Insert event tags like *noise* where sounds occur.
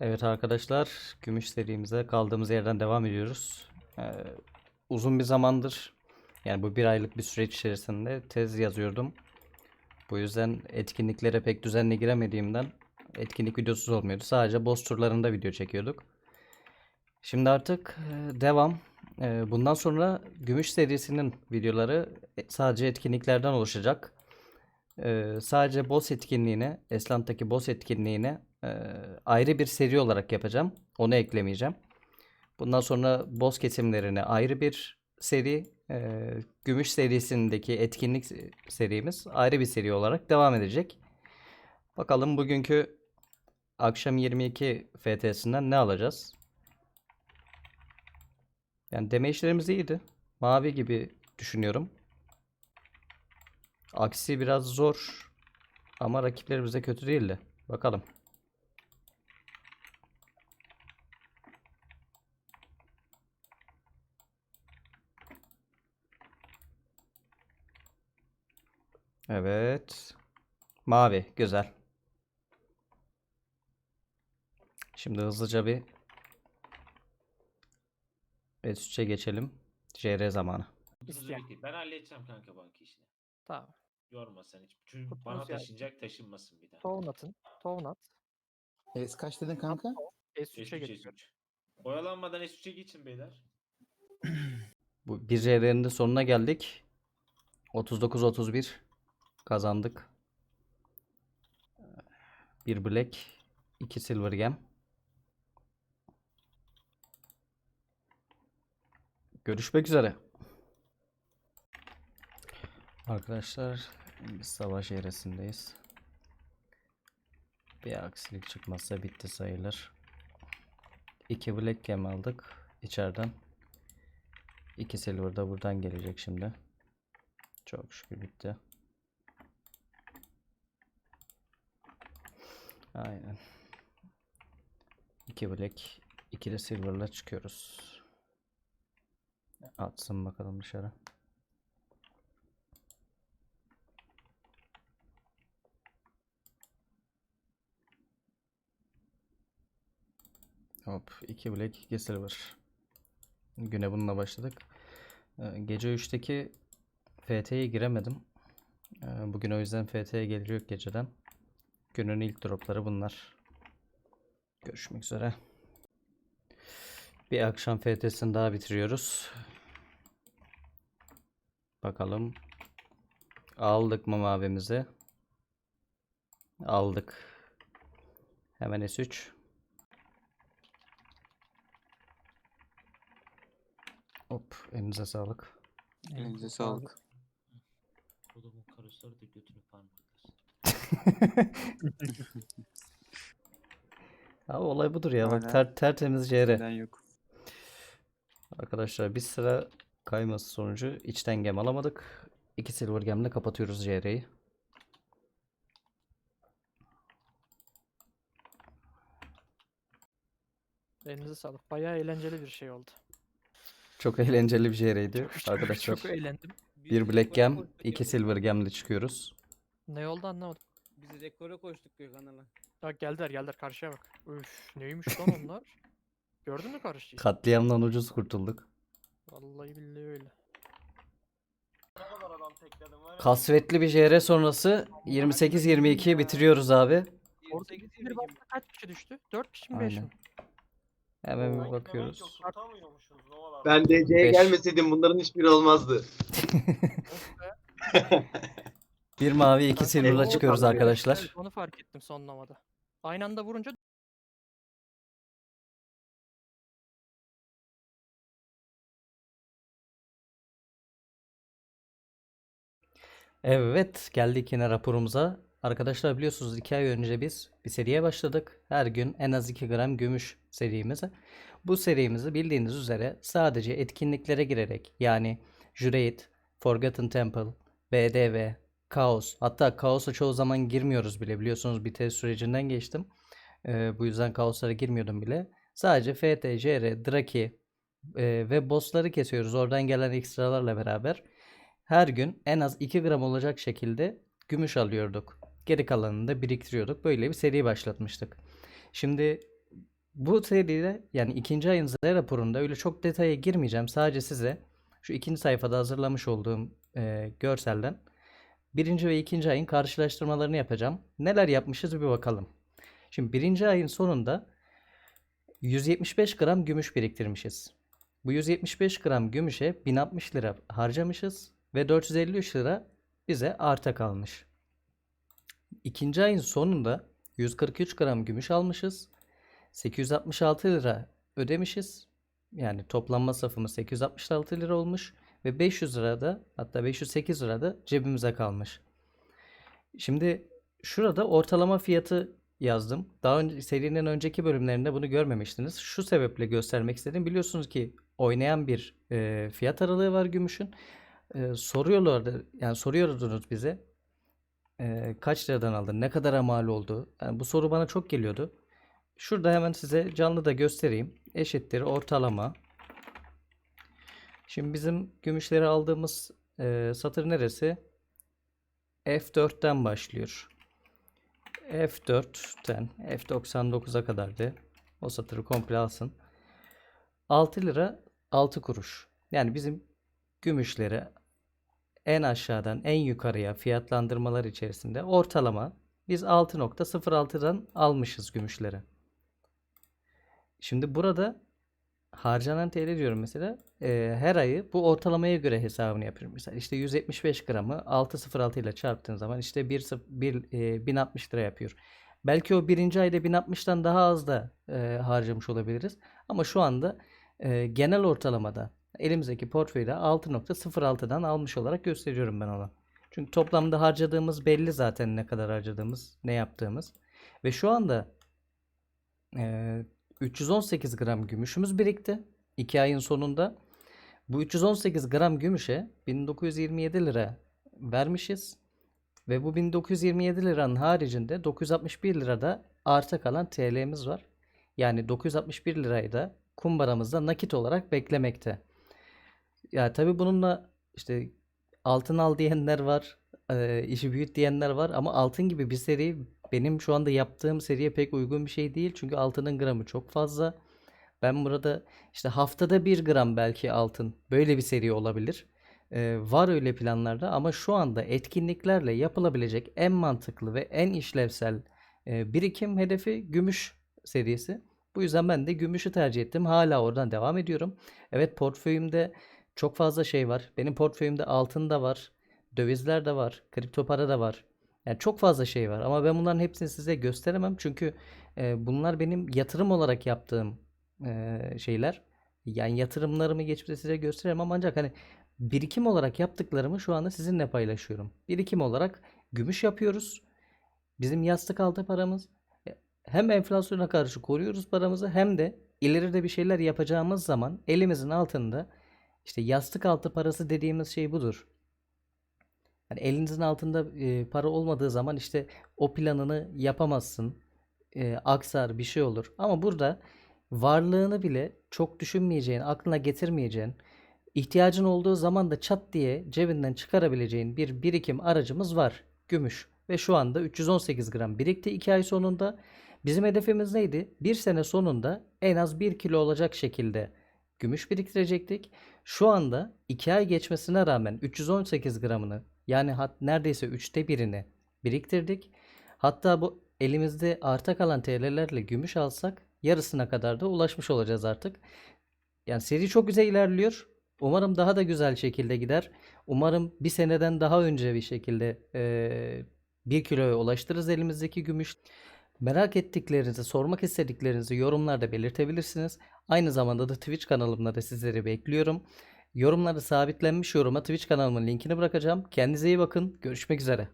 Evet arkadaşlar, gümüş serimize kaldığımız yerden devam ediyoruz. Ee, uzun bir zamandır, yani bu bir aylık bir süreç içerisinde tez yazıyordum. Bu yüzden etkinliklere pek düzenli giremediğimden etkinlik videosuz olmuyordu. Sadece boss turlarında video çekiyorduk. Şimdi artık e, devam. E, Bundan sonra gümüş serisinin videoları e, sadece etkinliklerden oluşacak. Ee, sadece boss etkinliğine, Eslant'taki boss etkinliğine e, ayrı bir seri olarak yapacağım. Onu eklemeyeceğim. Bundan sonra boss kesimlerine ayrı bir seri, e, Gümüş serisindeki etkinlik se- serimiz ayrı bir seri olarak devam edecek. Bakalım bugünkü akşam 22 FTS'inden ne alacağız? Yani damage'lerimiz iyiydi. Mavi gibi düşünüyorum. Aksi biraz zor. Ama rakipleri bize kötü değildi. Bakalım. Evet. Mavi. Güzel. Şimdi hızlıca bir S3'e geçelim. JR zamanı. Ben halledeceğim kanka banka işini. Tamam. Yorma sen hiç. Çünkü Tuttunuz bana yani. taşınacak taşınmasın bir daha. Tohum atın. Tohum at. Es kaç dedin kanka? S3'e S3 geçiyor. S3. Oyalanmadan S3'e geçin beyler. Bu bir JR'nin de sonuna geldik. 39-31 kazandık. Bir black, iki silver gem. Görüşmek üzere. Arkadaşlar biz savaş yeresindeyiz. Bir aksilik çıkmazsa bitti sayılır. İki black gem aldık içeriden. İki silver da buradan gelecek şimdi. Çok şükür bitti. Aynen. İki black, iki de silver'la çıkıyoruz. Atsın bakalım dışarı. Hop, iki black, iki silver. Güne bununla başladık. Ee, Gece 3'teki FT'ye giremedim. Ee, Bugün o yüzden FT'ye geliyor geceden. Günün ilk dropları bunlar. Görüşmek üzere. Bir akşam FT'sini daha bitiriyoruz. Bakalım. Aldık mı mavimizi? Aldık. Hemen S3. Hop, elinize sağlık. Elinize sağlık. Oğlumun karısları da götünü parmaklasın. *laughs* Abi olay budur ya. Bak Aynen. ter, tertemiz JR. Neden yok? Arkadaşlar bir sıra kayması sonucu içten gem alamadık. İki silver gemle kapatıyoruz JR'yi. Elinize sağlık. Bayağı eğlenceli bir şey oldu. Çok eğlenceli bir JR'ydi. Çok- Arkadaşlar Çok eğlendim. bir black gem, iki silver gemle çıkıyoruz. Ne oldu anlamadım. Biz rekora koştuk Gökhan'la. Ya geldiler geldiler karşıya bak. Üf neymiş lan onlar? *laughs* Gördün mü karşıyı? Katliamdan ucuz kurtulduk. Vallahi billahi öyle. Kasvetli bir JR sonrası 28-22'yi bitiriyoruz abi. Orada bir baktı kaç kişi düştü? 4 kişi mi 5 Aynen. mi? Hemen bir bakıyoruz. Ben DC'ye Beş. gelmeseydim bunların hiçbiri olmazdı. *laughs* *laughs* Bir mavi, iki silver'la çıkıyoruz arkadaşlar. Evet, onu fark ettim sonlamada. Aynı anda vurunca Evet, geldik yine raporumuza. Arkadaşlar biliyorsunuz 2 ay önce biz bir seriye başladık. Her gün en az 2 gram gümüş serimize. Bu serimizi bildiğiniz üzere sadece etkinliklere girerek yani Jureit, Forgotten Temple, BDV, Chaos hatta Chaos'a çoğu zaman girmiyoruz bile biliyorsunuz bir test sürecinden geçtim. Ee, bu yüzden Chaos'lara girmiyordum bile. Sadece FT, JR, Draki e, ve bossları kesiyoruz oradan gelen ekstralarla beraber her gün en az 2 gram olacak şekilde gümüş alıyorduk. Geri kalanını da biriktiriyorduk. Böyle bir seri başlatmıştık. Şimdi bu seride yani ikinci ayın Z raporunda öyle çok detaya girmeyeceğim. Sadece size şu ikinci sayfada hazırlamış olduğum e, görselden birinci ve ikinci ayın karşılaştırmalarını yapacağım. Neler yapmışız bir bakalım. Şimdi birinci ayın sonunda 175 gram gümüş biriktirmişiz. Bu 175 gram gümüşe 1060 lira harcamışız ve 453 lira bize arta kalmış. İkinci ayın sonunda 143 gram gümüş almışız. 866 lira ödemişiz. Yani toplam masrafımız 866 lira olmuş ve 500 lira da hatta 508 lira da cebimize kalmış. Şimdi şurada ortalama fiyatı yazdım. Daha önce serinin önceki bölümlerinde bunu görmemiştiniz. Şu sebeple göstermek istedim. Biliyorsunuz ki oynayan bir e, fiyat aralığı var gümüşün. E, soruyorlardı yani soruyordunuz bize e, kaç liradan aldın, ne kadara mal oldu. Yani bu soru bana çok geliyordu. Şurada hemen size canlı da göstereyim. Eşittir ortalama. Şimdi bizim gümüşleri aldığımız e, satır neresi? F4'ten başlıyor. F4'ten F99'a kadardı. O satırı komple alsın. 6 lira 6 kuruş. Yani bizim gümüşleri en aşağıdan en yukarıya fiyatlandırmalar içerisinde ortalama biz 6.06'dan almışız gümüşleri. Şimdi burada harcanan TL diyorum mesela e, her ayı bu ortalamaya göre hesabını yapıyorum. Mesela işte 175 gramı 6.06 ile çarptığın zaman işte 1, 1 e, 1060 lira yapıyor. Belki o birinci ayda 1060'tan daha az da e, harcamış olabiliriz. Ama şu anda e, genel ortalamada elimizdeki portföyde 6.06'dan almış olarak gösteriyorum ben onu. Çünkü toplamda harcadığımız belli zaten ne kadar harcadığımız, ne yaptığımız. Ve şu anda e, 318 gram gümüşümüz birikti. 2 ayın sonunda. Bu 318 gram gümüşe 1927 lira vermişiz. Ve bu 1927 liranın haricinde 961 lirada arta kalan TL'miz var. Yani 961 lirayı da kumbaramızda nakit olarak beklemekte. Ya tabii bununla işte altın al diyenler var, e, işi büyüt diyenler var ama altın gibi bir seri benim şu anda yaptığım seriye pek uygun bir şey değil. Çünkü altının gramı çok fazla. Ben burada işte haftada bir gram belki altın böyle bir seri olabilir. E, var öyle planlarda ama şu anda etkinliklerle yapılabilecek en mantıklı ve en işlevsel e, birikim hedefi gümüş serisi. Bu yüzden ben de gümüşü tercih ettim. Hala oradan devam ediyorum. Evet portföyümde çok fazla şey var. Benim portföyümde altın da var. Dövizler de var. Kripto para da var. Yani çok fazla şey var ama ben bunların hepsini size gösteremem. Çünkü e, bunlar benim yatırım olarak yaptığım e, şeyler. Yani yatırımlarımı geçip de size gösteremem ancak hani birikim olarak yaptıklarımı şu anda sizinle paylaşıyorum. Birikim olarak gümüş yapıyoruz. Bizim yastık altı paramız. E, Hem enflasyona karşı koruyoruz paramızı hem de ileride bir şeyler yapacağımız zaman elimizin altında işte yastık altı parası dediğimiz şey budur. Yani elinizin altında e, para olmadığı zaman işte o planını yapamazsın. E, aksar bir şey olur. Ama burada varlığını bile çok düşünmeyeceğin, aklına getirmeyeceğin, ihtiyacın olduğu zaman da çat diye cebinden çıkarabileceğin bir birikim aracımız var. Gümüş. Ve şu anda 318 gram birikti 2 ay sonunda. Bizim hedefimiz neydi? Bir sene sonunda en az 1 kilo olacak şekilde gümüş biriktirecektik. Şu anda 2 ay geçmesine rağmen 318 gramını yani hat, neredeyse üçte birini biriktirdik. Hatta bu elimizde arta kalan TL'lerle gümüş alsak yarısına kadar da ulaşmış olacağız artık. Yani seri çok güzel ilerliyor. Umarım daha da güzel şekilde gider. Umarım bir seneden daha önce bir şekilde eee 1 kiloya ulaştırırız elimizdeki gümüş. Merak ettiklerinizi, sormak istediklerinizi yorumlarda belirtebilirsiniz. Aynı zamanda da Twitch kanalımda da sizleri bekliyorum. Yorumlarda sabitlenmiş yoruma Twitch kanalımın linkini bırakacağım. Kendinize iyi bakın. Görüşmek üzere.